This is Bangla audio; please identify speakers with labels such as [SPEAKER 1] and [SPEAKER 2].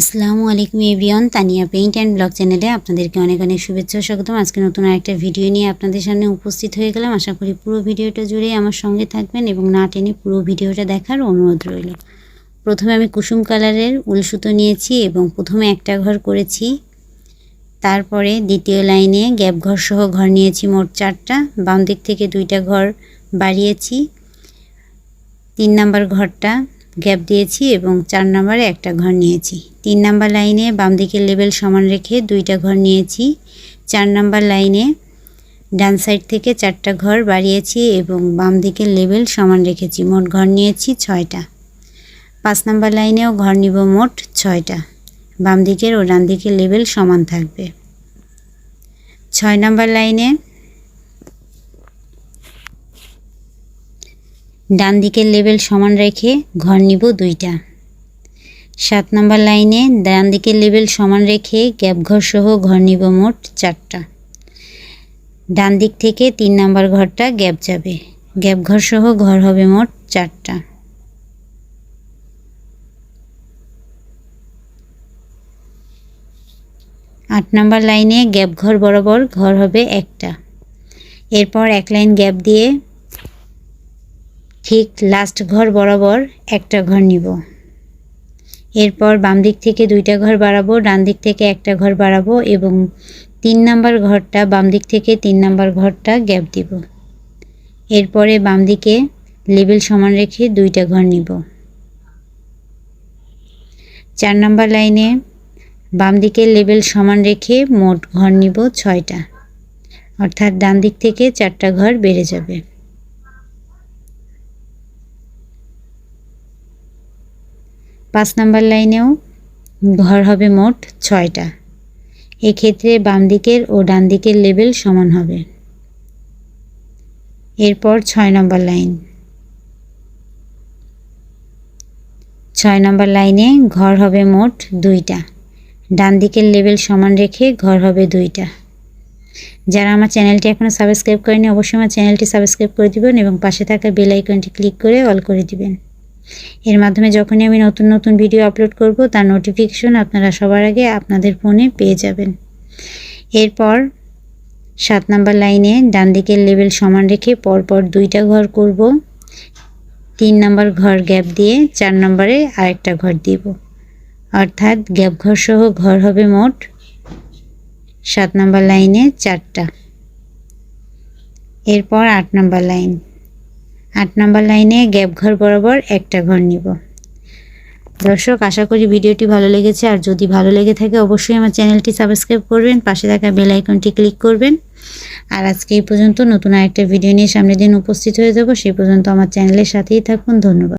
[SPEAKER 1] আসসালামু আলাইকুম everyone, Tania paint and blog চ্যানেলে আপনাদেরকে অনেক অনেক শুভেচ্ছা স্বাগতম। আজকে নতুন আরেকটা ভিডিও নিয়ে আপনাদের সামনে উপস্থিত হয়ে গেলাম। আশা করি পুরো ভিডিওটা জুড়ে আমার সঙ্গে থাকবেন এবং না টেনে পুরো ভিডিওটা দেখার অনুরোধ রইল। প্রথমে আমি কুসুম কালারের উল সুতো নিয়েছি এবং প্রথমে একটা ঘর করেছি। তারপরে দ্বিতীয় লাইনে গ্যাপ ঘর সহ ঘর নিয়েছি মোট চারটা। বাম দিক থেকে দুইটা ঘর বাড়িয়েছি। তিন নাম্বার ঘরটা গ্যাপ দিয়েছি এবং চার নাম্বারে একটা ঘর নিয়েছি। তিন নাম্বার লাইনে বাম দিকের লেভেল সমান রেখে দুইটা ঘর নিয়েছি। চার নাম্বার লাইনে ডান সাইড থেকে চারটা ঘর বাড়িয়েছি এবং বাম দিকের লেভেল সমান রেখেছি। মোট ঘর নিয়েছি ছয়টা। পাঁচ নাম্বার লাইনেও ঘর নিব মোট ছয়টা। বাম দিকের ও ডান দিকের লেভেল সমান থাকবে। ছয় নাম্বার লাইনে ডান দিকের লেভেল সমান রেখে ঘর নিব দুইটা। সাত নম্বর লাইনে ডান দিকের লেভেল সমান রেখে গ্যাপ ঘর সহ ঘর নিব মোট চারটা। ডান দিক থেকে তিন নম্বর ঘরটা গ্যাপ যাবে। গ্যাপ ঘর সহ ঘর হবে মোট চারটা। আট নম্বর লাইনে গ্যাপ ঘর বরাবর ঘর হবে একটা। এরপর এক লাইন গ্যাপ দিয়ে ঠিক লাস্ট ঘর বরাবর একটা ঘর নিব। এরপর বাম দিক থেকে দুইটা ঘর বাড়াবো, ডান দিক থেকে একটা ঘর বাড়াবো এবং তিন নাম্বার ঘরটা, বাম দিক থেকে তিন নাম্বার ঘরটা গ্যাপ দিব। এরপরে বাম দিকে লেবেল সমান রেখে দুইটা ঘর নিব। চার নাম্বার লাইনে বাম দিকে লেবেল সমান রেখে মোট ঘর নিব ছয়টা। অর্থাৎ ডান দিক থেকে চারটা ঘর বেড়ে যাবে। পাঁচ নাম্বার লাইনেও ঘর হবে মোট ছয়টা। এক্ষেত্রে বাম দিকের ও ডান দিকের লেভেল সমান হবে। এরপর ছয় নম্বর লাইন। ছয় নম্বর লাইনে ঘর হবে মোট দুইটা। ডান দিকের লেভেল সমান রেখে ঘর হবে দুইটা। যারা আমার চ্যানেলটি এখনও সাবস্ক্রাইব করেনি, অবশ্যই আমার চ্যানেলটি সাবস্ক্রাইব করে দিবেন এবং পাশে থাকা বেল আইকনটি ক্লিক করে অল করে দিবেন। এর মাধ্যমে যখনই আমি নতুন নতুন ভিডিও আপলোড করব, তার নোটিফিকেশন আপনারা সবার আগে আপনাদের ফোনে পেয়ে যাবেন। এরপর সাত নাম্বার লাইনে ডান দিকের লেভেল সমান রেখে পরপর দুইটা ঘর করব। তিন নাম্বার ঘর গ্যাপ দিয়ে চার নম্বরে আরেকটা ঘর দিব। অর্থাৎ গ্যাপ ঘর সহ ঘর হবে মোট সাত নাম্বার লাইনে চারটা। এরপর আট নাম্বার লাইন আট নম্বর লাইনে গ্যাপ ঘর বরাবর একটা ঘর নিব। দর্শক, আশা করি ভিডিওটি ভালো লেগেছে। আর যদি ভালো লেগে থাকে, অবশ্যই আমার চ্যানেলটি সাবস্ক্রাইব করবেন, পাশে থাকা বেল আইকনটি ক্লিক করবেন। আর আজকে এই পর্যন্ত নতুন আরেকটা ভিডিও নিয়ে সামনের দিন উপস্থিত হয়ে যাব। সেই পর্যন্ত আমার চ্যানেলের সাথেই থাকুন। ধন্যবাদ।